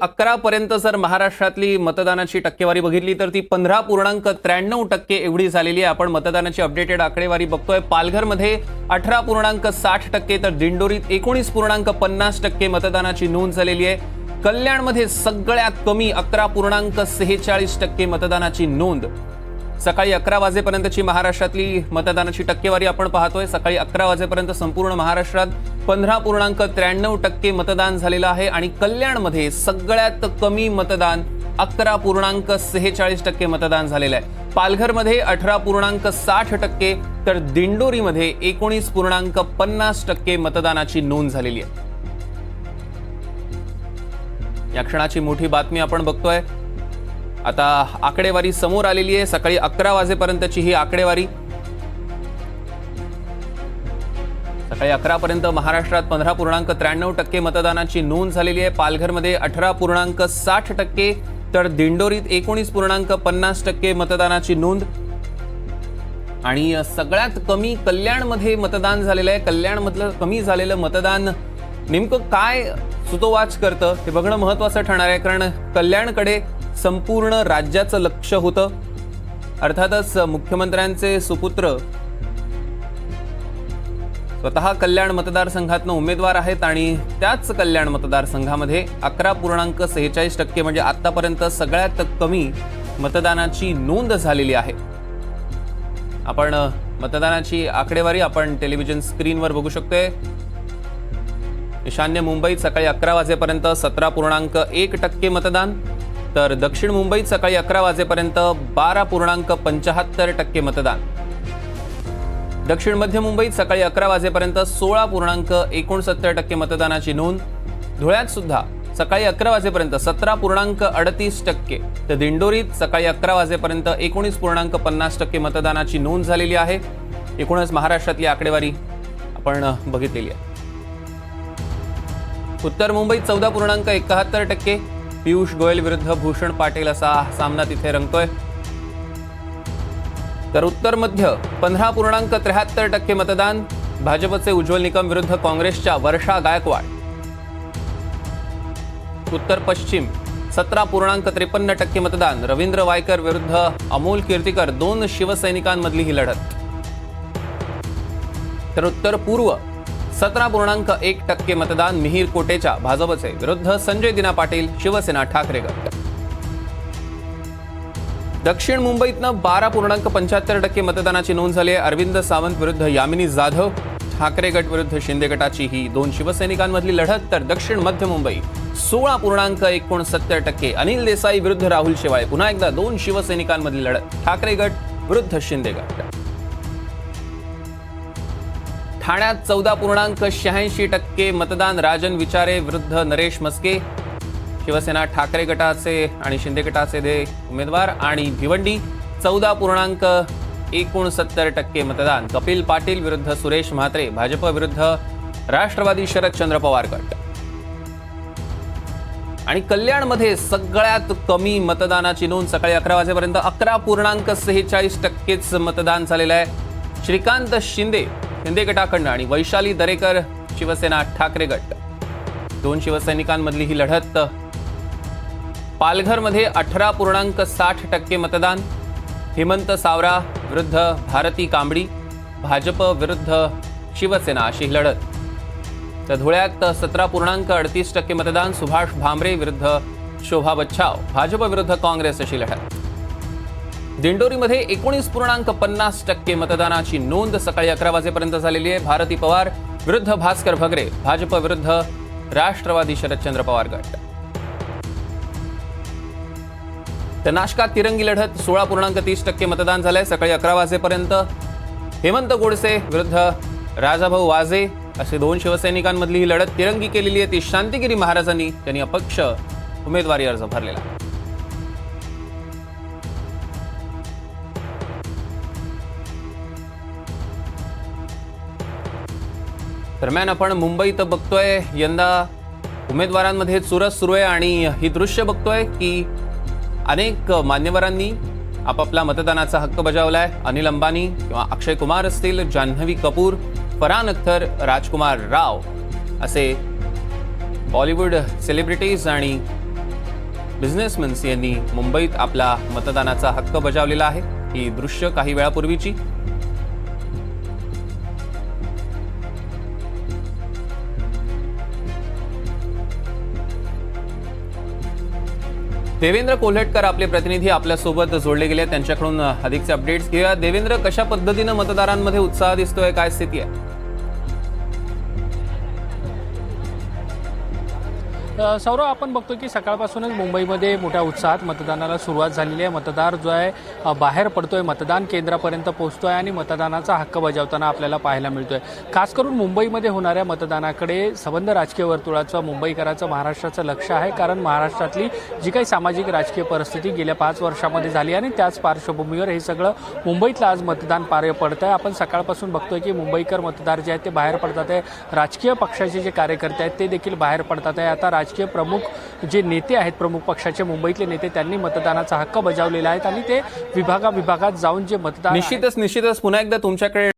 अकरा पर्यंत जर महाराष्ट्रातली मतदानाची टक्केवारी बघितली तर ती पंधरा पूर्णांक त्र्याण्णव टक्के एवढी झालेली आहे. आपण मतदानाची अपडेटेड आकडेवारी बघतोय. पालघरमध्ये अठरा पूर्णांक साठ टक्के तर दिंडोरीत एकोणीस पूर्णांक पन्नास टक्के मतदानाची नोंद झालेली आहे. कल्याणमध्ये सगळ्यात कमी अकरा पूर्णांक सेहेचाळीस टक्के मतदानाची नोंद. सकाळी अकरा वाजेपर्यंतची महाराष्ट्रातली मतदानाची टक्केवारी आपण पाहतोय. सकाळी अकरा वाजेपर्यंत संपूर्ण महाराष्ट्रात पंधरा पूर्णांक त्र्याण्णव टक्के मतदान झालेलं आहे आणि कल्याणमध्ये सगळ्यात कमी मतदान अकरा पूर्णांक सेहेचाळीस टक्के मतदान झालेलं आहे. पालघरमध्ये अठरा पूर्णांक साठ टक्के तर दिंडोरीमध्ये एकोणीस पूर्णांक पन्नास टक्के मतदानाची नोंद झालेली आहे. या क्षणाची मोठी बातमी आपण बघतोय. आता आकडेवारी समोर आलेली आहे. सकाळी अकरा वाजेपर्यंतची ही आकडेवारी. सकाळी अकरापर्यंत महाराष्ट्रात पंधरा पूर्णांक त्र्याण्णव टक्के मतदानाची नोंद झालेली आहे. पालघरमध्ये अठरा पूर्णांक साठ टक्के तर दिंडोरीत एकोणीस पूर्णांक पन्नास टक्के मतदानाची नोंद. आणि सगळ्यात कमी कल्याणमध्ये मतदान झालेलं आहे. कल्याणमधलं कमी झालेलं मतदान नेमकं काय सुतोवाच करतं हे बघणं महत्वाचं ठरणार आहे कारण कल्याणकडे संपूर्ण राज्याचं लक्ष होतं. अर्थातच मुख्यमंत्र्यांचे सुपुत्र स्वतः कल्याण मतदारसंघातनं उमेदवार आहेत आणि त्याच कल्याण मतदारसंघामध्ये अकरा पूर्णांक सेहेचाळीस टक्के म्हणजे आतापर्यंत सगळ्यात कमी मतदानाची नोंद झालेली आहे. आपण मतदानाची आकडेवारी आपण टेलिव्हिजन स्क्रीनवर बघू शकतोय. ईशान्य मुंबईत सकाळी अकरा वाजेपर्यंत सतरा पूर्णांक एक टक्के मतदान तर दक्षिण मुंबईत सकाळी अकरा वाजेपर्यंत बारा पूर्णांक पंचाहत्तर टक्के मतदान. दक्षिण मध्य मुंबईत सकाळी अकरा वाजेपर्यंत सोळा पूर्णांक एकोणसत्तर टक्के मतदानाची नोंद. धुळ्यात सुद्धा सकाळी अकरा वाजेपर्यंत सतरा पूर्णांक अडतीस टक्के. तर दिंडोरीत सकाळी अकरा वाजेपर्यंत एकोणीस पूर्णांक पन्नास टक्के मतदानाची नोंद झालेली आहे. एकूणच महाराष्ट्रातली आकडेवारी आपण बघितलेली आहे. उत्तर मुंबईत चौदा पूर्णांक एकाहत्तर टक्के. पियुष गोयल विरुद्ध भूषण पाटील असा सामना तिथे रंगतोय. तर उत्तर मध्य पंधरा पूर्णांक त्र्याहत्तर टक्के मतदान. भाजपचे उज्ज्वल निकम विरुद्ध काँग्रेसच्या वर्षा गायकवाड. उत्तर पश्चिम सतरा पूर्णांक त्रेपन्न टक्के मतदान. रवींद्र वायकर विरुद्ध अमोल कीर्तिकर दोन शिवसैनिकांमधली ही लढत. तर उत्तर पूर्व सतरा पूर्णांक एक टक्के मतदान मिहीर कोटेच्या भाजपचे. विरुद्ध संजय दिना पाटील शिवसेना ठाकरे गट दक्षिण मुंबईतनं बारा पूर्णांक पंच्याहत्तर टक्के मतदानाची नोंद झाली आहे. अरविंद सावंत विरुद्ध यामिनी जाधव ठाकरे गट विरुद्ध शिंदे गटाची ही दोन शिवसैनिकांमधली लढत. तर दक्षिण मध्य मुंबई सोळा पूर्णांक एकोणसत्तर टक्के. अनिल देसाई विरुद्ध राहुल शेवाळे पुन्हा एकदा दोन शिवसैनिकांमधली लढत. ठाकरे गट विरुद्ध शिंदे गट. ठाण्यात चौदा पूर्णांक शहाऐंशी टक्के मतदान. राजन विचारे विरुद्ध नरेश मस्के शिवसेना ठाकरे गटाचे आणि शिंदे गटाचे दे उमेदवार आणि भिवंडी चौदा पूर्णांक एकोणसत्तर टक्के मतदान. कपिल पाटील विरुद्ध सुरेश म्हात्रे भाजप विरुद्ध राष्ट्रवादी शरदचंद्र पवार गट. आणि कल्याणमध्ये सगळ्यात कमी मतदानाची नोंद सकाळी अकरा वाजेपर्यंत. अकरा पूर्णांक सेहेचाळीस टक्केच मतदान झालेलं आहे. श्रीकांत शिंदे शिंदे गटाकडनं आणि वैशाली दरेकर शिवसेना ठाकरे गट. दोन शिवसैनिकांमधली ही लढत पालघरमध्ये अठरा पूर्णांक साठ टक्के मतदान. हेमंत सावरा विरुद्ध भारती कांबडी भाजप विरुद्ध शिवसेना अशी लढत. तर धुळ्यात सतरा पूर्णांक अडतीस टक्के मतदान. सुभाष भामरे विरुद्ध शोभा बच्छाव. भाजप विरुद्ध काँग्रेस अशी लढत. दिंडोरीमध्ये एकोणीस पूर्णांक पन्नास टक्के मतदानाची नोंद सकाळी अकरा वाजेपर्यंत झालेली आहे. भारती पवार विरुद्ध भास्कर भगरे. भाजप विरुद्ध राष्ट्रवादी शरदचंद्र पवार गट. तर नाशकात तिरंगी लढत सोळा पूर्णांक तीस टक्के मतदान झालंय. सकाळी अकरा वाजेपर्यंत हेमंत गोडसे विरुद्ध राजाभाऊ वाजे असे दोन शिवसैनिकांमधली ही लढत तिरंगी केलेली आहे. ती शांतिगिरी महाराजांनी त्यांनी अपक्ष उमेदवारी अर्ज भरलेला. दरम्यान आपण मुंबईत बघतोय यंदा उमेदवारांमध्ये चुरस सुरू आहे आणि ही दृश्य बघतोय की अनेक मान्यवरांनी आपापला मतदानाचा हक्क बजावलाय. अनिल अंबानी किंवा अक्षय कुमार असतील जान्हवी कपूर फरहान अख्तर राजकुमार राव असे बॉलिवूड सेलिब्रिटीज आणि बिझनेसमन्स यांनी मुंबईत आपला मतदानाचा हक्क बजावलेला आहे. ही दृश्य काही वेळापूर्वीची. देवेंद्र कोल्हटकर आपले प्रतिनिधी आपल्यासोबत जोडले गेले त्यांच्याकडून अधिकचे अपडेट्स घेऊया देवेंद्र कशा पद्धतीनं मतदारांमध्ये उत्साह दिसतोय? काय स्थिती आहे? सौरव आपण बघतो की सकाळपासूनच मुंबईमध्ये मोठ्या उत्साहात मतदानाला सुरुवात झालेली आहे. मतदार जो आहे बाहेर पडतोय मतदान केंद्रापर्यंत पोहोचतोय आणि मतदानाचा हक्क बजावताना आपल्याला पाहायला मिळतोय. खास करून मुंबईमध्ये होणाऱ्या मतदानाकडे संबंध राजकीय वर्तुळाचं मुंबईकरांचं महाराष्ट्राचं लक्ष आहे. कारण महाराष्ट्रातली जी काही सामाजिक राजकीय परिस्थिती गेल्या पाच वर्षामध्ये झाली आणि त्याच पार्श्वभूमीवर हे सगळं मुंबईतलं आज मतदान पार पडतं आहे आपण सकाळपासून बघतोय की मुंबईकर मतदार जे आहेत ते बाहेर पडतात आहे. राजकीय पक्षाचे जे कार्यकर्ते आहेत ते देखील बाहेर पडतात आहे. आता राजकीय प्रमुख जे नेते आहेत प्रमुख पक्षाचे मुंबईतले नेते त्यांनी मतदानाचा हक्क बजावलेला आहे. आणि ते विभागा विभागात जाऊन जे मतदान निश्चितच निश्चितच. पुन्हा एकदा तुमच्याकडे